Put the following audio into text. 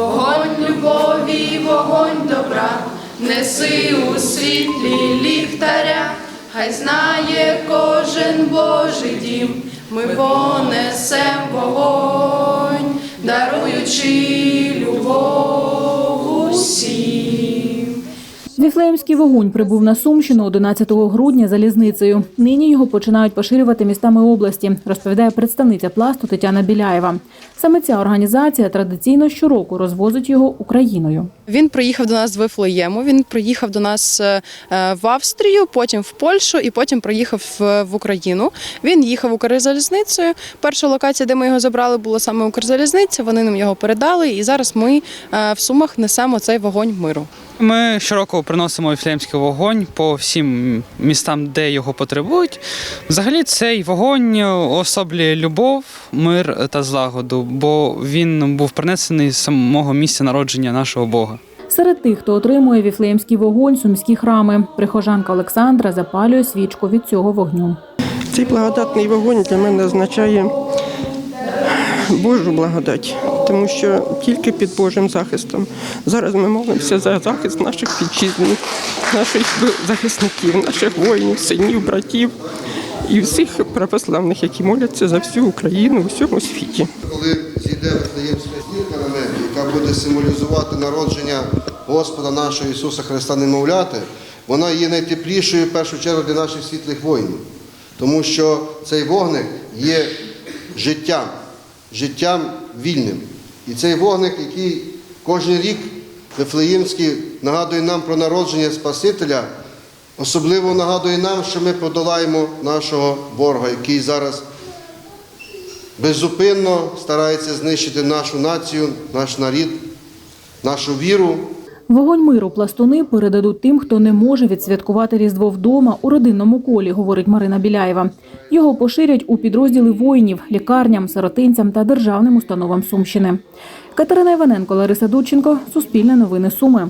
вогонь любові, вогонь добра, неси у світлі ліхтаря, хай знає кожен Божий дім, ми понесем вогонь, даруючи Віфлеємський вогонь прибув на Сумщину 11 грудня залізницею. Нині його починають поширювати містами області, розповідає представниця пласту Тетяна Біляєва. Саме ця організація традиційно щороку розвозить його Україною. Він приїхав до нас з Вифлеєму. Він приїхав до нас е, е, в Австрію, потім в Польщу і потім приїхав в, в Україну. Він їхав Укрзалізницею. Перша локація, де ми його забрали, була саме Укрзалізниця. Вони нам його передали, і зараз ми е, в Сумах несемо цей вогонь миру. Ми щороку приносимо віфлеємський вогонь по всім містам, де його потребують. Взагалі, цей вогонь особлює любов, мир та злагоду, бо він був принесений з самого місця народження нашого Бога. Серед тих, хто отримує віфлеємський вогонь, сумські храми. Прихожанка Олександра запалює свічку від цього вогню. Цей благодатний вогонь для мене означає Божу благодать, тому що тільки під Божим захистом. Зараз ми молимося за захист наших вітчизни, наших захисників, наших воїнів, синів, братів і всіх православних, які моляться за всю Україну у всьому світі. коли зійде буде символізувати народження Господа нашого Ісуса Христа немовляти, вона є найтеплішою в першу чергу для наших світлих воїнів. Тому що цей вогник є життям, життям вільним. І цей вогник, який кожен рік Вифлеємський нагадує нам про народження Спасителя, особливо нагадує нам, що ми подолаємо нашого ворога, який зараз беззупинно старається знищити нашу націю, наш нарід, нашу віру. Вогонь миру пластуни передадуть тим, хто не може відсвяткувати Різдво вдома у родинному колі, говорить Марина Біляєва. Його поширять у підрозділи воїнів, лікарням, сиротинцям та державним установам Сумщини. Катерина Іваненко, Лариса Дудченко, Суспільне новини Суми.